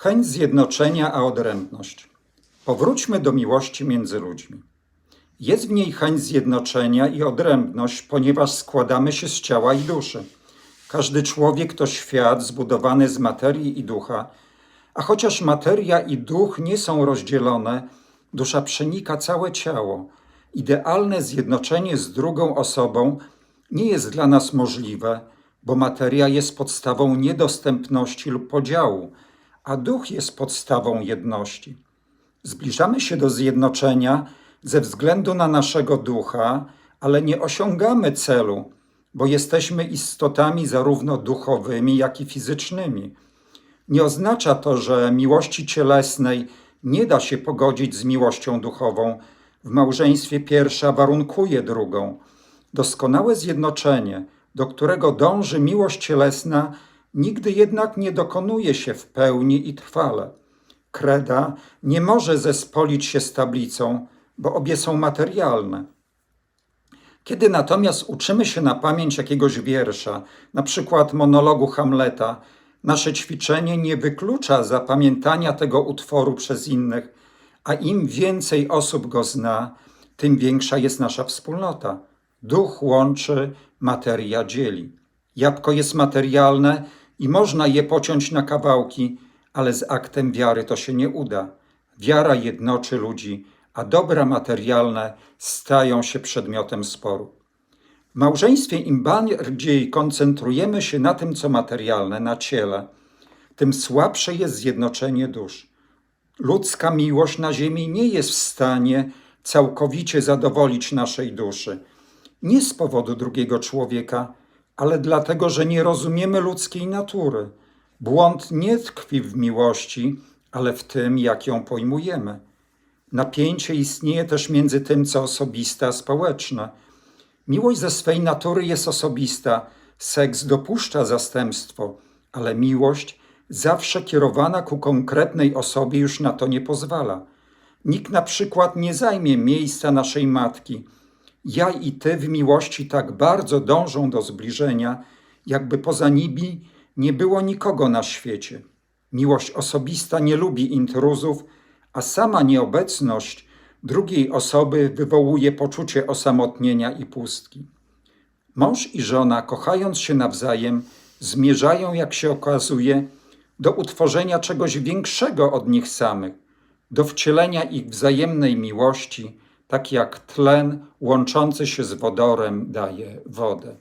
Chęć zjednoczenia, a odrębność. Powróćmy do miłości między ludźmi. Jest w niej chęć zjednoczenia i odrębność, ponieważ składamy się z ciała i duszy. Każdy człowiek to świat zbudowany z materii i ducha, a chociaż materia i duch nie są rozdzielone, dusza przenika całe ciało. Idealne zjednoczenie z drugą osobą nie jest dla nas możliwe, bo materia jest podstawą niedostępności lub podziału, a duch jest podstawą jedności. Zbliżamy się do zjednoczenia ze względu na naszego ducha, ale nie osiągamy celu, bo jesteśmy istotami zarówno duchowymi, jak i fizycznymi. Nie oznacza to, że miłości cielesnej nie da się pogodzić z miłością duchową. W małżeństwie pierwsza warunkuje drugą. Doskonałe zjednoczenie, do którego dąży miłość cielesna, nigdy jednak nie dokonuje się w pełni i trwale. Kreda nie może zespolić się z tablicą, bo obie są materialne. Kiedy natomiast uczymy się na pamięć jakiegoś wiersza, na przykład monologu Hamleta, nasze ćwiczenie nie wyklucza zapamiętania tego utworu przez innych, a im więcej osób go zna, tym większa jest nasza wspólnota. Duch łączy, materia dzieli. Jabłko jest materialne i można je pociąć na kawałki, ale z aktem wiary to się nie uda. Wiara jednoczy ludzi, a dobra materialne stają się przedmiotem sporu. W małżeństwie im bardziej koncentrujemy się na tym, co materialne, na ciele, tym słabsze jest zjednoczenie dusz. Ludzka miłość na ziemi nie jest w stanie całkowicie zadowolić naszej duszy. Nie z powodu drugiego człowieka, ale dlatego, że nie rozumiemy ludzkiej natury. Błąd nie tkwi w miłości, ale w tym, jak ją pojmujemy. Napięcie istnieje też między tym, co osobiste, a społeczne. Miłość ze swej natury jest osobista, seks dopuszcza zastępstwo, ale miłość, zawsze kierowana ku konkretnej osobie, już na to nie pozwala. Nikt na przykład nie zajmie miejsca naszej matki. Ja i ty w miłości tak bardzo dążą do zbliżenia, jakby poza nimi nie było nikogo na świecie. Miłość osobista nie lubi intruzów, a sama nieobecność drugiej osoby wywołuje poczucie osamotnienia i pustki. Mąż i żona, kochając się nawzajem, zmierzają, jak się okazuje, do utworzenia czegoś większego od nich samych, do wcielenia ich wzajemnej miłości, tak jak tlen łączący się z wodorem daje wodę.